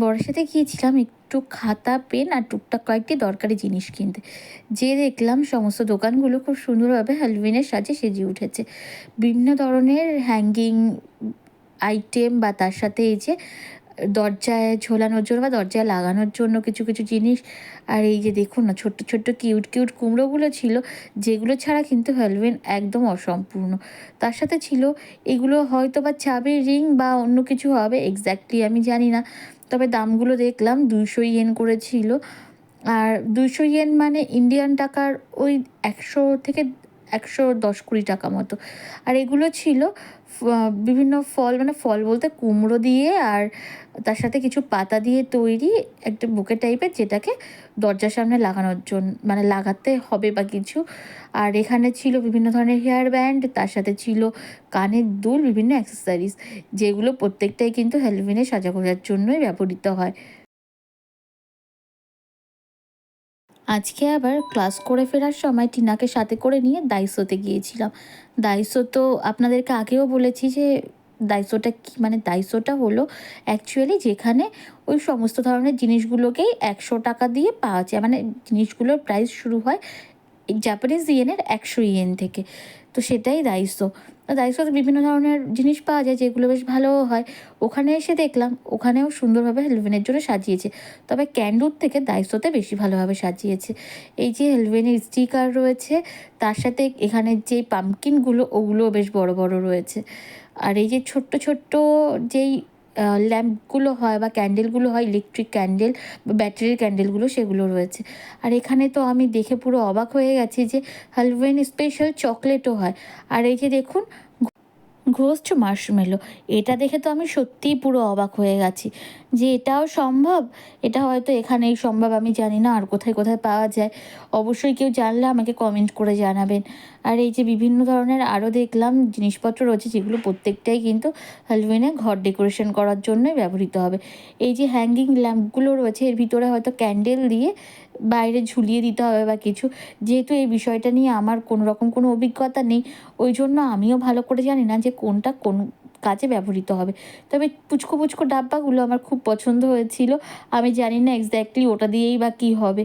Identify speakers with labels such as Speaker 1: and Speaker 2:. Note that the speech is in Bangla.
Speaker 1: বরের সাথে গিয়েছিলাম, একটু খাতা, পেন আর টুকটাক কয়েকটি দরকারি জিনিস কিনতে। যে দেখলাম সমস্ত দোকানগুলো খুব সুন্দরভাবে হ্যালোউইনের সাজে সেজে উঠেছে। বিভিন্ন ধরনের হ্যাঙ্গিং আইটেম বা তার সাথে এই যে দরজায় ঝোলানোর জন্য বা দরজায় লাগানোর জন্য কিছু কিছু জিনিস আর এই যে দেখুন না, ছোট্ট ছোট্ট কিউট কিউট কুমড়োগুলো ছিল, যেগুলো ছাড়া কিন্তু হ্যালোউইন একদম অসম্পূর্ণ। তার সাথে ছিল, এগুলো হয়তো বা চাবির রিং বা অন্য কিছু হবে এক্স্যাক্টলি আমি জানি না। তবে দামগুলো দেখলাম দুইশো ইয়েন করেছিল। আর দুইশো ইয়েন মানে ইন্ডিয়ান টাকার ওই একশো থেকে একশো দশ কুড়ি টাকা মতো। আর এগুলো ছিল বিভিন্ন ফল মানে ফল বলতে কুমড়ো দিয়ে আর তার সাথে কিছু পাতা দিয়ে তৈরি একটা বুকে টাইপের যেটাকে দরজার সামনে লাগানোর জন্য মানে লাগাতে হবে বা কিছু। আর এখানে ছিল বিভিন্ন ধরনের হেয়ার ব্যান্ড তার সাথে ছিল কানের দুল, বিভিন্ন অ্যাক্সেসরিজ যেগুলো প্রত্যেকটাই কিন্তু হ্যালোউইনে সাজাগোজার জন্যই ব্যবহৃত হয়। আজকে আবার ক্লাস করে ফেরার সময় টিনাকে সাথে করে নিয়ে দাইসোতে গিয়েছিলাম। দায়িত্ব তো আপনাদেরকে আগেও বলেছি যে দায়িত্বটা কী মানে দায়িত্বটা হলো অ্যাকচুয়ালি যেখানে ওই সমস্ত ধরনের জিনিসগুলোকেই একশো টাকা দিয়ে পাওয়া যায়। মানে জিনিসগুলোর প্রাইস শুরু হয় জাপানিজ ইয়েনের একশো ইয়েন থেকে। তো সেটাই দাইসো দাইসোতে বিভিন্ন ধরনের জিনিস পাওয়া যায়, যেগুলো বেশ ভালোও হয়। ওখানে এসে দেখলাম, ওখানেও সুন্দরভাবে হেলভেনের জন্য সাজিয়েছে। তবে ক্যান্ডুর থেকে দাইসোতে বেশি ভালোভাবে সাজিয়েছে। এই যে হেলভেনের স্টিকার রয়েছে, তার সাথে এখানে যে পামকিনগুলো ওগুলোও বেশ বড় বড় রয়েছে। আর এই যে ছোট্ট ছোট্ট যেই ল্যাম্পগুলো হয় বা ক্যান্ডেলগুলো হয় ইলেকট্রিক ক্যান্ডেল বা ব্যাটারির ক্যান্ডেলগুলো সেগুলো রয়েছে। আর এখানে তো আমি দেখে পুরো অবাক হয়ে গেছি যে হালওয়েন স্পেশাল চকলেটও হয়। আর এই যে দেখুন ঘোস্ট মার্শমেলো। এটা দেখে তো আমি সত্যিই পুরো অবাক হয়ে গেছি যে এটাও সম্ভব? এটা হয়তো এখানেই সম্ভব, আমি জানি না, আর কোথায় কোথায় পাওয়া যায়। অবশ্যই কেউ জানলে আমাকে কমেন্ট করে জানাবেন। আর এই যে বিভিন্ন ধরনের আরও দেখলাম জিনিসপত্র রয়েছে, যেগুলো প্রত্যেকটাই কিন্তু হ্যালোউইনে ঘর ডেকোরেশন করার জন্যই ব্যবহৃত হবে। এই যে হ্যাঙ্গিং ল্যাম্পগুলো রয়েছে, এর ভিতরে হয়তো ক্যান্ডেল দিয়ে বাইরে ঝুলিয়ে দিতে হবে বা কিছু। যেহেতু এই বিষয়টা নিয়ে আমার কোনো রকম কোনো অভিজ্ঞতা নেই, ওই জন্য আমিও ভালো করে জানি না যে কোনটা কোন কাজে ব্যবহৃত হবে। তবে পুচকো পুচকো ডাব্বাগুলো আমার খুব পছন্দ হয়েছিল। আমি জানি না এক্স্যাক্টলি ওটা দিয়েই বা কী হবে।